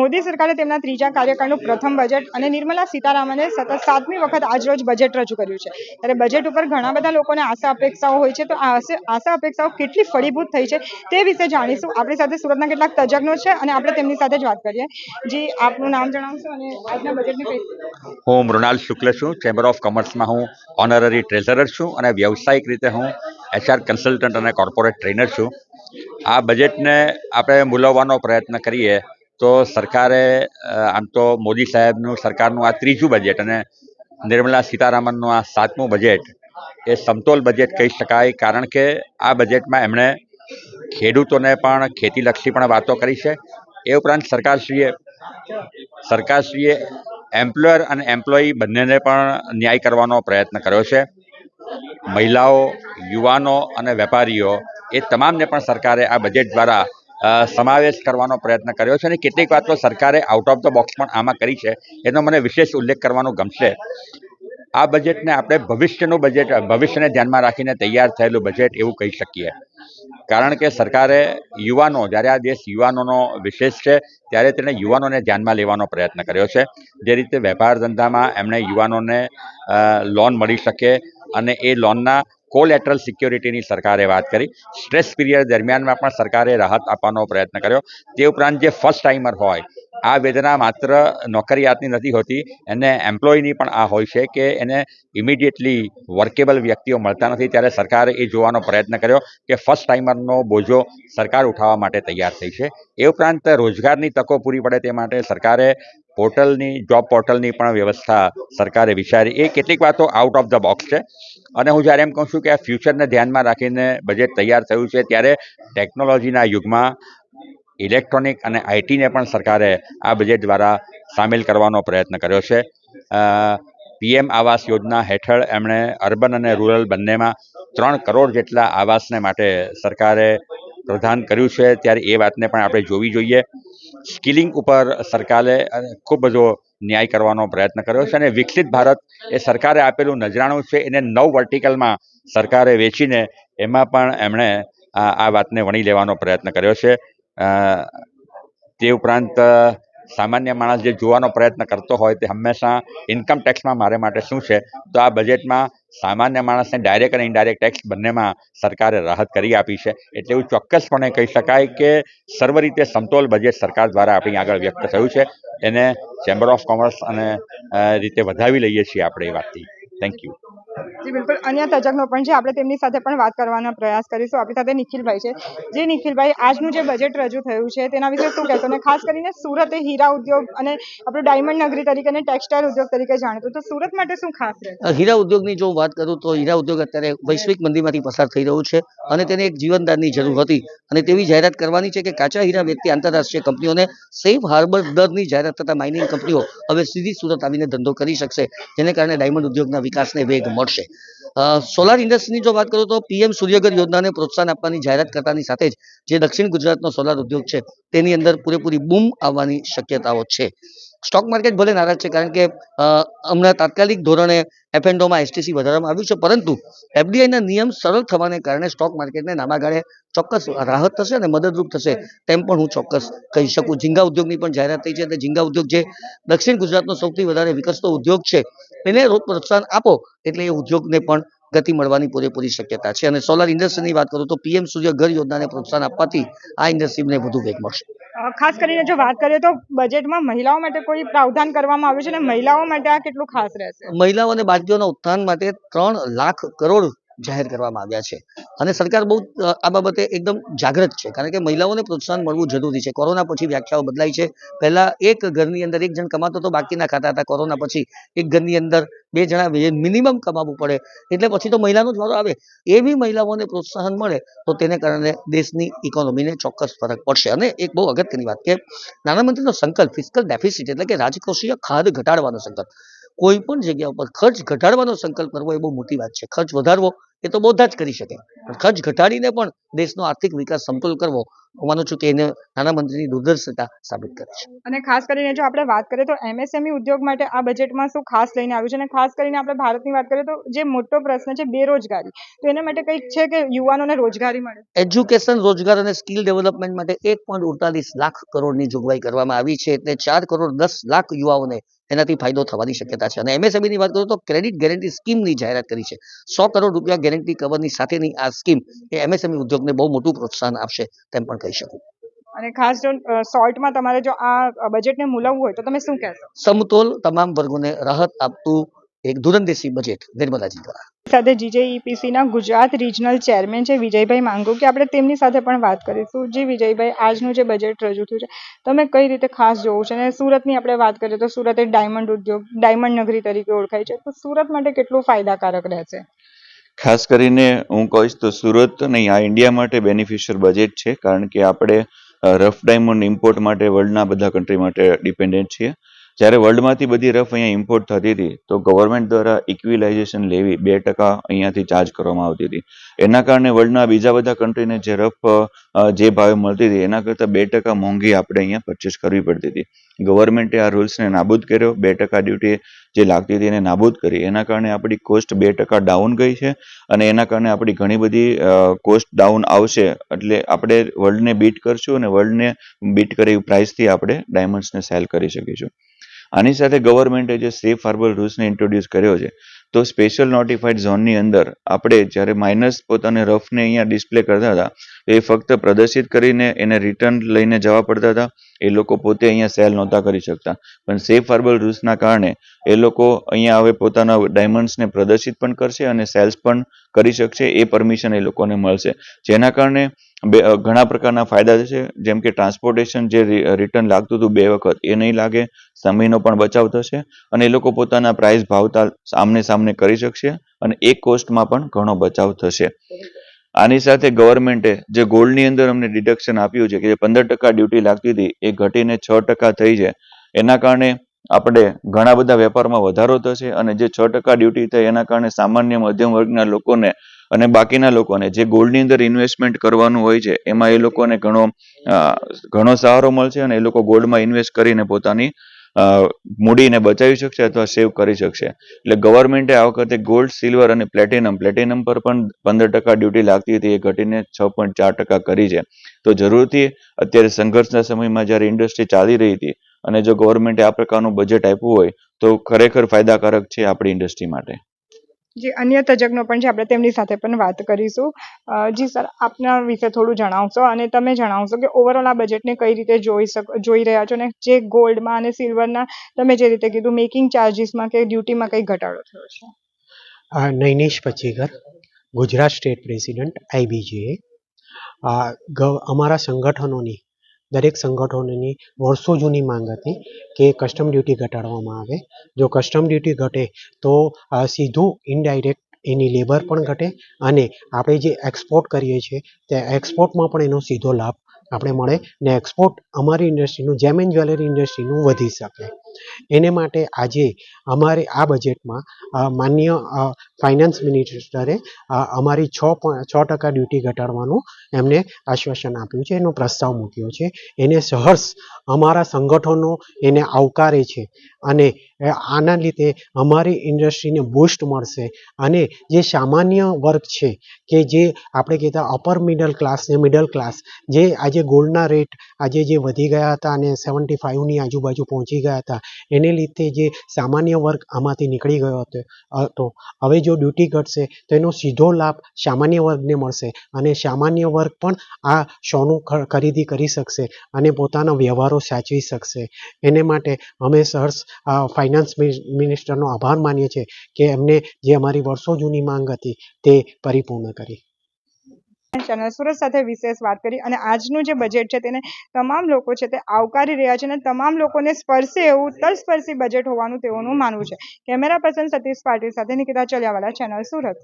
મોદી સરકારે તેમના ત્રીજા કાર્યકાળનું પ્રથમ બજેટ અને નિર્મલા સીતારામને સતત સાતમી વખત આજરોજ બજેટ રજૂ કર્યું છે. ત્યારે બજેટ ઉપર ઘણા બધા લોકોને આશા અપેક્ષાઓ હોય છે, તો આશા અપેક્ષાઓ કેટલી ફળીભૂત થઈ છે તે વિશે જાણીશું. આપણી સાથે સુરતના કેટલાક તજજ્ઞો છે અને આપણે તેમની સાથે જ વાત કરીએ. જી, આપનું નામ જણાવશો અને આજના બજેટની હું મૃણાલ શુક્લ છું ચેમ્બર ઓફ કોમર્સમાં હું ઓનરરી ટ્રેઝરર છું અને વ્યવસાયિક રીતે હું એચઆર કન્સલ્ટન્ટ અને કોર્પોરેટ ટ્રેનર છું. આ બજેટને આપણે મૂલવવાનો પ્રયત્ન કરીએ તો સરકારે આમ તો મોદી સાહેબનું સરકારનું આ ત્રીજું બજેટ અને નિર્મલા સીતારામનનું આ સાતમું બજેટ એ સમતોલ બજેટ કહી શકાય કારણ કે આ બજેટમાં એમણે ખેડૂતોને પણ ખેતીલક્ષી પણ વાતો કરી છે. એ ઉપરાંત સરકારશ્રીએ સરકારશ્રીએ એમ્પ્લોયર અને એમ્પ્લોયી બંનેને પણ ન્યાય કરવાનો પ્રયત્ન કર્યો છે. મહિલાઓ, યુવાનો અને વેપારીઓ એ તમામને પણ સરકારે આ બજેટ દ્વારા સમાવેશ કરવાનો પ્રયત્ન કર્યો છે અને કેટલીક વાતો સરકારે આઉટ ઓફ ધ બોક્સ પણ આમાં કરી છે. એનો મને વિશેષ ઉલ્લેખ કરવાનો ગમશે. આ બજેટને આપણે ભવિષ્યનું બજેટ ભવિષ્યને ધ્યાનમાં રાખીને તૈયાર થયેલું બજેટ એવું કહી શકીએ. કારણ કે સરકારે યુવાનો, જ્યારે આ દેશ યુવાનોનો વિશેષ છે, ત્યારે તેણે યુવાનોને ધ્યાનમાં લેવાનો પ્રયત્ન કર્યો છે. જે રીતે વેપાર ધંધામાં એમણે યુવાનોને લોન મળી શકે અને એ લોનના કોલેટરલ સિક્યોરિટીની સરકારે વાત કરી. સ્ટ્રેસ પીરિયડ દરમિયાનમાં પણ સરકારે રાહત આપવાનો પ્રયત્ન કર્યો. તે ઉપરાંત જે ફર્સ્ટ ટાઈમર હોય આ વેદના માત્ર નોકરિયાતની નથી હોતી, એને એમ્પ્લોયની પણ આ હોય છે કે એને ઇમિડિયેટલી વર્કેબલ વ્યક્તિઓ મળતા નથી. ત્યારે સરકારે એ જોવાનો પ્રયત્ન કર્યો કે ફર્સ્ટ ટાઈમરનો બોજો સરકાર ઉઠાવવા માટે તૈયાર થઈ છે. એ ઉપરાંત રોજગારની તકો પૂરી પડે તે માટે સરકારે પોર્ટલની, જોબ પોર્ટલની પણ વ્યવસ્થા સરકારે વિચારી. એ કેટલીક વાતો આઉટ ઓફ ધ બોક્સ છે. અને હું જ્યારે એમ કહું છું કે આ ફ્યુચરને ધ્યાનમાં રાખીને બજેટ તૈયાર થયું છે, ત્યારે ટેકનોલોજીના યુગમાં ઇલેક્ટ્રોનિક અને આઈટીને પણ સરકારે આ બજેટ દ્વારા સામેલ કરવાનો પ્રયત્ન કર્યો છે. પીએમ આવાસ યોજના હેઠળ એમણે અર્બન અને રૂરલ બંનેમાં ત્રણ કરોડ જેટલા આવાસને માટે સરકારે પ્રદાન કર્યું છે. ત્યારે એ વાતને પણ આપણે જોવી જોઈએ. સ્કિલિંગ ઉપર સરકારે ખૂબ બધો ન્યાય કરવાનો પ્રયત્ન કર્યો છે અને વિકસિત ભારત એ સરકારે આપેલું નજરાણું છે. એને નવ વર્ટિકલમાં સરકારે વેચીને એમાં પણ એમણે આ વાતને વણી લેવાનો પ્રયત્ન કર્યો છે. તે ઉપરાંત સામાન્ય માણસ જે જોવાનો પ્રયત્ન કરતો હોય તે હંમેશા ઇન્કમ ટેક્સમાં મારે માટે શું છે? તો આ બજેટમાં સામાન્ય માણસને ડાયરેક્ટ અને ઇનડાયરેક્ટ ટેક્સ બંનેમાં સરકારે રાહત કરી આપી છે. એટલે એવું ચોક્કસપણે કહી શકાય કે સર્વ રીતે સમતોલ બજેટ સરકાર દ્વારા આપણી આગળ વ્યક્ત થયું છે. એને ચેમ્બર ઓફ કોમર્સ અને રીતે વધાવી લઈએ છીએ આપણે એ વાતથી. થેન્ક યુ જી, બિલકુલ. અન્ય તજજ્ઞો પણ છે. આપણે તેમની સાથે પણ વાત કરવાનો પ્રયાસ કરીશું. આપણી સાથે નિખિલભાઈ છે. જે નિખિલભાઈ, આજનું જે બજેટ રજૂ થયું છે, તેના વિશે શું કહેશો? અને ખાસ કરીને સુરત હીરા ઉદ્યોગ અને આપણું ડાયમંડ નગરી તરીકે અને ટેક્સટાઇલ ઉદ્યોગ તરીકે જાણીતું. તો સુરત માટે શું ખાસ રહેશે હીરા ઉદ્યોગની જો વાત કરું તો હીરા ઉદ્યોગ અત્યારે વૈશ્વિક મંદીમાંથી પસાર થઈ રહ્યું છે અને તેને એક જીવનદાનની જરૂર હતી. અને તેવી જાહેરાત કરવાની છે કે કાચા હીરા વેચતી આંતરરાષ્ટ્રીય કંપનીઓને સેફ હાર્બર દરની જાહેરાત થતા માઇનિંગ કંપનીઓ હવે સીધી સુરત આવીને ધંધો કરી શકશે, જેને કારણે ડાયમંડ ઉદ્યોગના વિકાસને વેગ મળશે. સોલાર ઇન્ડસ્ટ્રીની જો વાત કરું તો પીએમ સૂર્યઘર યોજનાને પ્રોત્સાહન આપવાની જાહેરાત કરતાની સાથે જ જે દક્ષિણ ગુજરાતનો સોલાર ઉદ્યોગ છે તેની અંદર પૂરેપૂરી બૂમ આવવાની શક્યતાઓ છે. સ્ટોક માર્કેટ ભલે નારાજ છે, કારણ કે હમણાં તાત્કાલિક ધોરણે એફએનડોમાં એસટીસી વધારવામાં આવ્યું છે, પરંતુ એફડીઆઈના નિયમ સરળ થવાને કારણે સ્ટોક માર્કેટને નામાગાળે ગાળે ચોક્કસ રાહત થશે અને મદદરૂપ થશે તેમ પણ હું ચોક્કસ કહી શકું. ઝીંગા ઉદ્યોગની પણ જાહેરાત થઈ છે અને ઝીંગા ઉદ્યોગ જે દક્ષિણ ગુજરાતનો સૌથી વધારે વિકસતો ઉદ્યોગ છે એને પ્રોત્સાહન આપો, એટલે એ ઉદ્યોગને પણ ગતિ મળવાની પૂરેપૂરી શક્યતા છે. અને સોલાર ઇન્ડસ્ટ્રીની વાત કરું તો પીએમ સૂર્ય ઘર યોજનાને પ્રોત્સાહન આપવાથી આ ઇન્ડસ્ટ્રીને વધુ વેગ મળશે. ખાસ કરીને જો વાત કરીએ તો બજેટમાં મહિલાઓ માટે કોઈ પ્રાવધાન કરવામાં આવ્યું છે અને મહિલાઓ માટે આ કેટલું ખાસ રહેશે? મહિલાઓ અને બાળકીઓના ઉત્થાન માટે ત્રણ લાખ કરોડ જાહેર કરવામાં આવ્યા છે. અને સરકાર બહુ આ બાબતે એકદમ જાગૃત છે. કારણ કે મહિલાઓને પ્રોત્સાહન મળવું જરૂરી છે. કોરોના પછી વ્યાખ્યાઓ બદલાઈ છે. પહેલા એક ઘરની અંદર એક જણ કમાતો તો બાકીના ખાતા હતા. કોરોના પછી એક ઘરની અંદર બે જણા મિનિમમ કમાવવું પડે. એટલે પછી તો મહિલાનો જ વારો આવે. એ બી મહિલાઓને પ્રોત્સાહન મળે તો તેને કારણે દેશની ઇકોનોમીને ચોક્કસ ફરક પડશે. અને એક બહુ અગત્યની વાત કે નાણામંત્રીનો સંકલ્પ ફિસ્કલ ડેફિસિટ એટલે કે રાજકોષીય ખાધ ઘટાડવાનો સંકલ્પ. કોઈ પણ જગ્યા ઉપર ખર્ચ ઘટાડવાનો સંકલ્પ કરવો એ બહુ મોટી વાત છે. ખર્ચ વધારવો એ તો બધા જ કરી શકે. પણ ખર્ચ ઘટાડીને પણ દેશનો આર્થિક વિકાસ સમતોલ કરવો હું માનું છું કે એને નાણામંત્રીની દૂરદર્શિતા સાબિત કરે છે. અને ખાસ કરીને જો આપણે વાત કરીએ તો એમએસએમઈ ઉદ્યોગ માટે આ બજેટમાં શું ખાસ લઈને આવ્યું છે? અને ખાસ કરીને આપણે ભારતની વાત કરીએ તો જે મોટો પ્રશ્ન છે બેરોજગારી. તો એના માટે કંઈક છે કે યુવાનોને રોજગારી મળે? એજ્યુકેશન રોજગાર અને સ્કિલ ડેવલપમેન્ટ માટે એક પોઈન્ટ ઉડતાલીસ લાખ કરોડની જોગવાઈ કરવામાં આવી છે. એટલે ચાર કરોડ દસ લાખ યુવાઓને એનાથી ફાયદો થવાની શક્યતા છે. અને એમએસએમઈની ની વાત કરું તો ક્રેડિટ ગેરંટી સ્કીમની જાહેરાત કરી છે. સો કરોડ રૂપિયા ગેરંટી કવરની સાથેની આ સ્કીમ એ એમએસએમઈ ઉદ્યોગને બહુ મોટું પ્રોત્સાહન આપશે તેમ પણ કહી શકું. અને ખાસ જો શોર્ટમાં તમારે જો આ બજેટને મૂલવવું હોય તો તમે શું કહેશો? સમતોલ તમામ વર્ગોને રાહત આપતું એક ધુરંદેશી બજેટ નિર્મલાજી દ્વારા. સાથે જીજેઈપીસી ના ગુજરાત રિજનલ ચેરમેન છે વિજયભાઈ માંગુ કે આપણે તેમની સાથે પણ વાત કરીશું. જે વિજયભાઈ આજનું જે બજેટ રજૂ થયું છે તમે કઈ રીતે ખાસ જોવું છે? અને સુરતની આપણે વાત કરીએ તો સુરત એક ડાયમંડ ઉદ્યોગ ડાયમંડ નગરી તરીકે ઓળખાય છે. તો સુરત માટે કેટલું ફાયદાકારક રહેશે? ખાસ કરીને હું કહીશ તો સુરત નહીં આ ઇન્ડિયા માટે બેનિફિશિયલ બજેટ છે કારણ કે આપણે રફ ડાયમંડ ઇમ્પોર્ટ માટે વર્લ્ડના બધા કન્ટ્રી માટે ડિપેન્ડન્ટ છીએ. જ્યારે વર્લ્ડમાંથી બધી રફ અહીંયા ઇમ્પોર્ટ થતી હતી, તો ગવર્મેન્ટ દ્વારા ઇક્વિલાઇઝેશન લેવી બે ટકા અહીંયાથી ચાર્જ કરવામાં આવતી હતી. એના કારણે વર્લ્ડના બીજા બધા કન્ટ્રીને જે રફ જે ભાવે મળતી હતી, એના કરતાં બે ટકા મોંઘી આપણે અહીંયા પરચેસ કરવી પડતી હતી. ગવર્મેન્ટે આ રૂલ્સને નાબૂદ કર્યો, બે ટકા ડ્યુટી જે લાગતી હતી એને નાબૂદ કરી. એના કારણે આપણી કોસ્ટ બે ટકા ડાઉન ગઈ છે અને એના કારણે આપણી ઘણી બધી કોસ્ટ ડાઉન આવશે. એટલે આપણે વર્લ્ડને બીટ કરશું અને વર્લ્ડને બીટ કરે પ્રાઇસથી આપણે ડાયમંડ્સને સેલ કરી શકીશું. આની સાથે ગવર્મેન્ટે જે સેફ હાર્બર રૂલ્સને ઇન્ટ્રોડ્યુસ કર્યો છે, તો સ્પેશિયલ નોટિફાઈડ ઝોનની અંદર આપણે જ્યારે માઇનસ પોતાને રફને અહીંયા ડિસ્પ્લે કરતા હતા એ ફક્ત પ્રદર્શિત કરીને એને રિટર્ન લઈને જવા પડતા હતા. એ લોકો પોતે અહીંયા સેલ નહોતા કરી શકતા. પણ સેફ હાર્બર રૂલ્સના કારણે એ લોકો અહીંયા હવે પોતાના ડાયમંડ્સને પ્રદર્શિત પણ કરશે અને સેલ્સ પણ કરી શકશે, એ પરમિશન એ લોકોને મળશે. જેના કારણે બે ઘણા પ્રકારના ફાયદા થશે જેમ કે ટ્રાન્સપોર્ટેશન જે રિટર્ન લાગતું હતું બે વખત, એ નહીં લાગે, સમયનો પણ બચાવ થશે અને એ લોકો પોતાના પ્રાઇસ ભાવતાલ આમને સામને કરી શકશે અને એ કોસ્ટમાં પણ ઘણો બચાવ થશે. આની સાથે ગવર્મેન્ટે જે ગોલ્ડની અંદર અમને ડિડક્શન આપ્યું છે કે જે પંદર ટકા ડ્યુટી લાગતી હતી, એ ઘટીને છ ટકા થઈ છે. એના કારણે આપણે ઘણા બધા વેપારમાં વધારો થશે અને જે છ ટકા ડ્યુટી થઈ, એના કારણે સામાન્ય મધ્યમ વર્ગના લોકોને અને બાકીના લોકોને જે ગોલ્ડની અંદર ઇન્વેસ્ટમેન્ટ કરવાનું હોય છે, એમાં એ લોકોને ઘણો ઘણો સહારો મળશે અને એ લોકો ગોલ્ડમાં ઇન્વેસ્ટ કરીને પોતાની મૂડીને બચાવી શકશે અથવા સેવ કરી શકશે. એટલે ગવર્મેન્ટે આ વખતે ગોલ્ડ સિલ્વર અને પ્લેટિનમ પ્લેટિનમ પર પણ પંદર ટકા ડ્યુટી લાગતી હતી, એ ઘટીને છ પોઈન્ટ ચાર ટકા કરી છે. તો જરૂરથી અત્યારે સંઘર્ષના સમયમાં જ્યારે ઇન્ડસ્ટ્રી ચાલી રહી હતી અને જો ગવર્મેન્ટે આ પ્રકારનું બજેટ આપ્યું હોય, તો ખરેખર ફાયદાકારક છે આપણી ઇન્ડસ્ટ્રી માટે. જે અન્ય તજજ્ઞો પણ છે, આપણે તેમની સાથે પણ વાત કરીશું. જી સર, આપના વિશે થોડું જણાવશો અને તમે જણાવશો કે ઓવરઓલ આ બજેટને કઈ રીતે જોઈ શકો, જોઈ રહ્યા છો ને જે ગોલ્ડમાં અને સિલ્વરના તમે જે રીતે કીધું મેકિંગ ચાર્જિસમાં કે ડ્યુટીમાં કંઈ ઘટાડો થયો છે? Nainesh Pachchigar Gujarat state president IBGA અમારા સંગઠનોની દરેક સંગઠનોની વર્ષો જૂની માંગ હતી કે કસ્ટમ ડ્યુટી ઘટાડવામાં આવે. જો કસ્ટમ ડ્યુટી ઘટે તો સીધું ઇનડાયરેક્ટ એની લેબર પણ ઘટે અને આપણે જે એક્સપોર્ટ કરીએ છીએ, તે એક્સપોર્ટમાં પણ એનો સીધો લાભ આપણે મળે ને એક્સપોર્ટ અમારી ઇન્ડસ્ટ્રીનું જેમ એન જ્વેલરી ઇન્ડસ્ટ્રીનું વધી શકે. એને માટે આજે અમારે આ બજેટમાં માન્ય ફાઇનાન્સ મિનિસ્ટરે અમારી છ છ ટકા ડ્યુટી ઘટાડવાનું એમને આશ્વાસન આપ્યું છે, એનો પ્રસ્તાવ મૂક્યો છે. એને સહર્ષ અમારા સંગઠનો એને આવકારે છે અને આના લીધે અમારી ઇન્ડસ્ટ્રીને બૂસ્ટ મળશે અને જે સામાન્ય વર્ગ છે કે જે આપણે કહેતા અપર મિડલ ક્લાસ ને મિડલ ક્લાસ જે આજે ગોલ્ડના રેટ આજે જે વધી ગયા હતા અને સેવન્ટી ફાઇવની આજુબાજુ પહોંચી ગયા હતા એને લીધે જે સામાન્ય વર્ગ આમાંથી નીકળી ગયો હતો તો હવે જો ડ્યુટી ઘટશે, તો એનો સીધો લાભ સામાન્ય વર્ગને મળશે અને સામાન્ય વર્ગ પણ આ સોનું ખરીદી કરી શકશે અને પોતાના વ્યવહારો સાચવી શકશે. એને માટે અમે સહર્ષ ફાઇનાન્સ મિનિસ્ટરનો આભાર માનીએ છીએ કે એમને જે અમારી વર્ષો જૂની માંગ હતી તે પરિપૂર્ણ કરી. ચેનલ સુરત સાથે વિશેષ વાત કરી અને આજનું જે બજેટ છે તેને તમામ લોકો છે તે આવકારી રહ્યા છે અને તમામ લોકોને સ્પર્શે એવું, તલસ્પર્શી બજેટ હોવાનું તેઓનું માનવું છે. કેમેરા પર્સન સતીશ પાટીલ સાથે નિકિતા ચલિયાવાલા, ચેનલ સુરત.